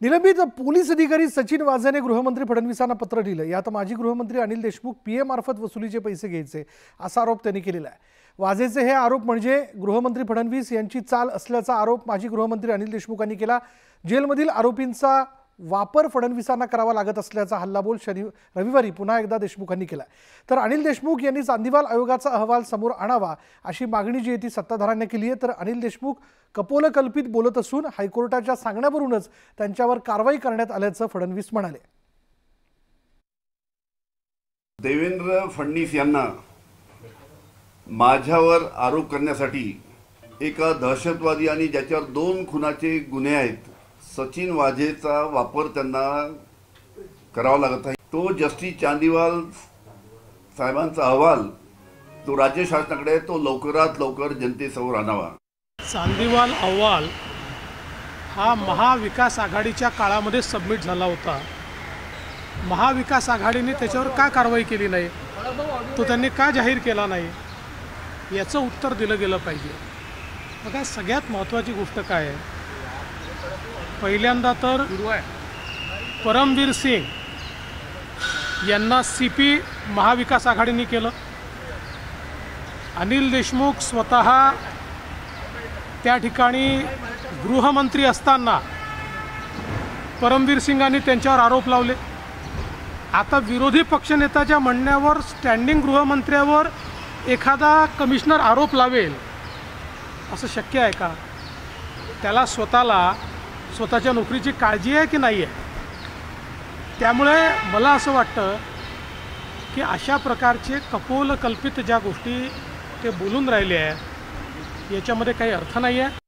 निलंबित पोलीस अधिकारी सचिन वाझेने गृहमंत्री फडणवीसांना पत्र लिहिलं. यात माजी गृहमंत्री अनिल देशमुख पीए मार्फत वसुलीचे पैसे घ्यायचे असा आरोप त्यांनी केलेला आहे. वाझेचे हे आरोप म्हणजे गृहमंत्री फडणवीस यांची चाल असल्याचा आरोप माजी गृहमंत्री अनिल देशमुखांनी केला. जेलमधील आरोपींचा वापर फडणवीसांना करावा लागत असल्याचा हल्लाबोल शनि रविवारी पुन्हा एकदा देशमुखांनी केला तर अनिल देशमुख यांनी चांदीवाल आयोगाचा अहवाल समोर आणावा अशी मागणी जी आहे ती सत्ताधाऱ्यांनी केली आहे. तर अनिल देशमुख कपोलकल्पित बोलत असून हायकोर्टाच्या सांगण्यावरूनच त्यांच्यावर कारवाई करण्यात आल्याचं फडणवीस म्हणाले. देवेंद्र फडणवीस यांना माझ्यावर आरोप करण्यासाठी एका दहशतवादी आणि ज्याच्यावर दोन खुनाचे गुन्हे आहेत सचिन वाझेचा वापर त्यांना करावा लागत आहे. तो जस्टिस चांदीवाल साहेबांचा अहवाल तो राज्य शासनाकडे तो लवकरात लवकर जनतेसमोर आणावा. चांदीवाल अहवाल हा महाविकास आघाडीच्या काळामध्ये सबमिट झाला होता. महाविकास आघाडीने त्याच्यावर का कारवाई केली नाही? तो त्यांनी का जाहीर केला नाही? याचं उत्तर दिलं गेलं पाहिजे. बघा सगळ्यात महत्त्वाची गोष्ट काय आहे? पहिल्यांदा तर परमवीर सिंग यांना सी पी महाविकास आघाडीने केलं. अनिल देशमुख स्वतः त्या ठिकाणी गृहमंत्री असताना परमवीर सिंगांनी त्यांच्यावर आरोप लावले. आता विरोधी पक्षनेत्याच्या म्हणण्यावर स्टँडिंग गृहमंत्र्यावर एखादा कमिशनर आरोप लावेल असं शक्य आहे का? त्याला स्वतःला स्वतःच्या नोकरीची काळजी आहे की नाही आहे? त्यामुळे मला असं वाटतं की अशा प्रकारचे कपोलकल्पित ज्या गोष्टी ते बोलून राहिले आहेत याच्यामध्ये काही अर्थ नाही आहे.